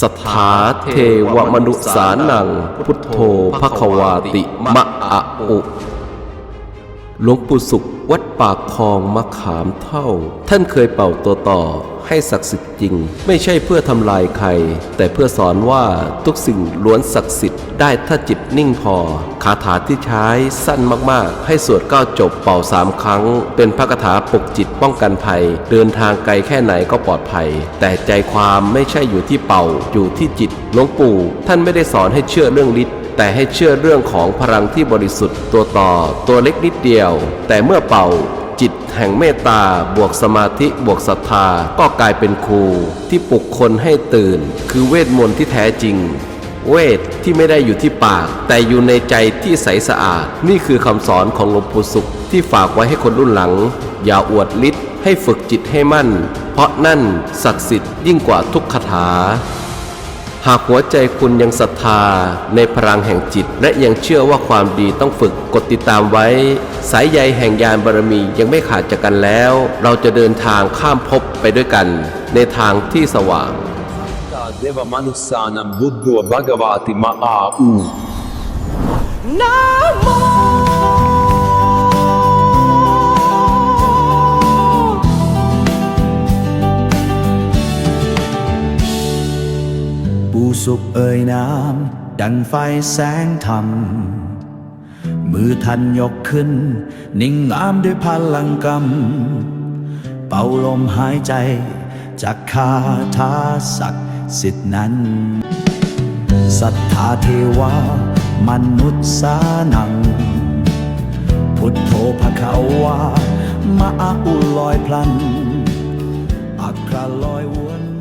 สถาเทวมนุสานัง พุทโธภควาติมะอะอุหลวงปู่สุขวัดปากคลองมะขามเท่า ท่านเคยเป่าตัวต่อ ให้ศักดิ์สิทธิ์จริง ไม่ใช่เพื่อทำลายใคร แต่เพื่อสอนว่าทุกสิ่งล้วนศักดิ์สิทธิ์ได้ถ้าจิตนิ่งพอ คาถาที่ใช้สั้นมากๆ ให้สวดเก้าจบเป่าสามครั้ง เป็นพระคาถาปกจิตป้องกันภัย เดินทางไกลแค่ไหนก็ปลอดภัย แต่ใจความไม่ใช่อยู่ที่เป่าอยู่ที่จิตหลวงปู่ ท่านไม่ได้สอนให้เชื่อเรื่องฤทธิ์แต่ให้เชื่อเรื่องของพลังที่บริสุทธิ์ตัวต่อตัวเล็กนิดเดียว แต่เมื่อเป่า แห่งเมตตาบวกสมาธิบวกศรัทธาก็กลายเป็นครู ที่ปลุกคนให้ตื่น คือเวทมนต์ที่แท้จริง เวทที่ไม่ได้อยู่ที่ปาก แต่อยู่ในใจที่ใสสะอาด นี่คือคำสอนของหลวงปู่สุข ที่ฝากไว้ให้คนรุ่นหลัง อย่าอวดฤทธิ์ให้ฝึกจิตให้มั่น เพราะนั่นศักดิ์สิทธิ์ยิ่งกว่าทุกคาถาหากหัวใจคุณยังศรัทธาในพลังแห่งจิต และยังเชื่อว่าความดีต้องฝึกกดติดตามไว้ สายใยแห่งยานบารมียังไม่ขาดจากกันแล้ว เราจะเดินทางข้ามภพไปด้วยกัน ในทางที่สว่าง Deva Manusanam Buddho Bhagavati Ma'au. นะโมปูสุกเอ่ยน้ำดังไฟแสงธรรม มือทันยกขึ้น นิ่งงามด้วยพลังกรรมเป่าลมหายใจ จากคาถาศักดิ์สิทธินั้นศรัทธาเทวามนุษย์สานัง พุทโธภความาอาอุลอยพลัน อัครลอยวน